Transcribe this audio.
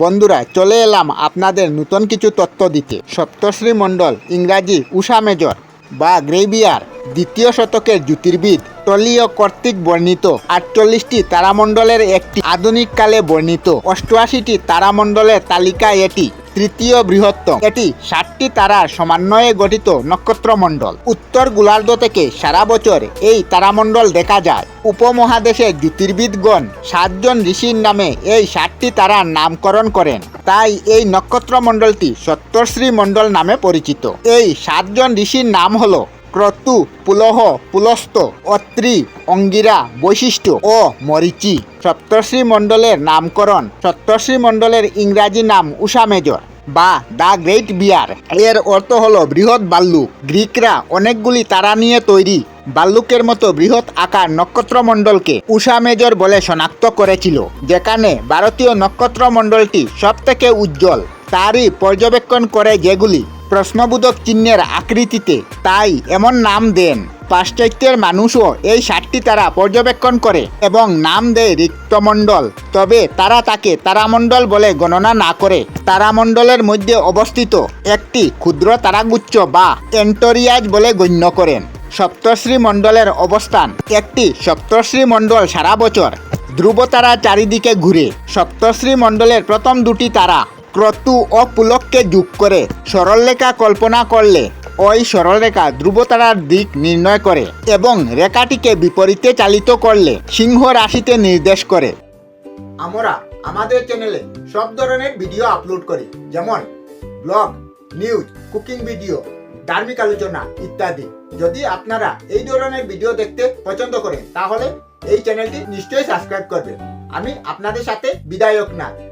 বন্ধুরা, চলে এলাম আপনাদের নতুন কিছু তথ্য দিতে। সপ্তশ্রী মণ্ডল, ইংরাজি, উষা মেজর বা গ্রেভিয়ার, দ্বিতীয় শতকের জ্যোতির্বিদ টলীয় কর্তৃক বর্ণিত। আটচল্লিশটি তারামণ্ডলের একটি আধুনিক কালে বর্ণিত। অষ্টআশিটি তারামণ্ডলের তালিকা এটি। তৃতীয় বৃহত্তম। এটি ষাটটি তারার সমন্বয়ে গঠিত নক্ষত্রমণ্ডল। উত্তর গোলার্ধ থেকে সারা বছর এই তারামণ্ডল দেখা যায়। উপমহাদেশের জ্যোতির্বিদগণ সাতজন ঋষির নামে এই ষাটটি তারার নামকরণ করেন। তাই এই নক্ষত্রমণ্ডলটি সপ্তর্ষি মণ্ডল নামে পরিচিত। এই সাতজন ঋষির নাম হলো ক্রতু পুলহ পুলস্ত অত্রি অঙ্গিরা বৈশিষ্ট্য ও মরিচি সপ্তর্ষি মণ্ডলের নামকরণ সপ্তর্ষি মণ্ডলের ইংরাজি নাম উষা মেজর বা দ্য গ্রেট বিয়ার। এর অর্থ হল বৃহৎ বাল্লুক গ্রিকরা অনেকগুলি তারা নিয়ে তৈরি। বাল্লুকের মতো বৃহৎ আকার নক্ষত্রমণ্ডলকে উষা মেজর বলে শনাক্ত করেছিল, যেখানে ভারতীয় নক্ষত্রমণ্ডলটি সব থেকে উজ্জ্বল। তারই পর্যবেক্ষণ করে যেগুলি প্রশ্নবোধক চিহ্নের আকৃতিতে তাই এমন নাম দেন। পাশ্চাত্যের মানুষও এই সাতটি তারা পর্যবেক্ষণ করে এবং নাম দেয় রিক্তমণ্ডল। তবে তারা তাকে তারামণ্ডল বলে গণনা না করে। তারামণ্ডলের মধ্যে অবস্থিত একটি ক্ষুদ্র তারাগুচ্ছ বা এন্টোরিয়াজ বলে গণ্য করেন। সপ্তশ্রী মণ্ডলের অবস্থান একটি সপ্তশ্রী মণ্ডল সারা বছর। ধ্রুবতারা চারিদিকে ঘুরে। সপ্তশ্রী মণ্ডলের প্রথম দুটি তারা ক্রতু ও পুলককে যোগ করে সরলরেখা কল্পনা করলে ওই সরলরেখা ধ্রুবতারার দিক নির্ণয় করে এবং রেখাটিকে বিপরীতে চালিত করলে সিংহ রাশিতে নির্দেশ করে আমরা আমাদের চ্যানেলে সব ধরনের ভিডিও আপলোড করি, যেমন ব্লগ নিউজ কুকিং ভিডিও ধার্মিক আলোচনা ইত্যাদি। যদি আপনারা এই ধরনের ভিডিও দেখতে পছন্দ করেন, তাহলে এই চ্যানেলটি নিশ্চয়ই সাবস্ক্রাইব করবেন। আমি আপনাদের সাথে বিদায়ক না।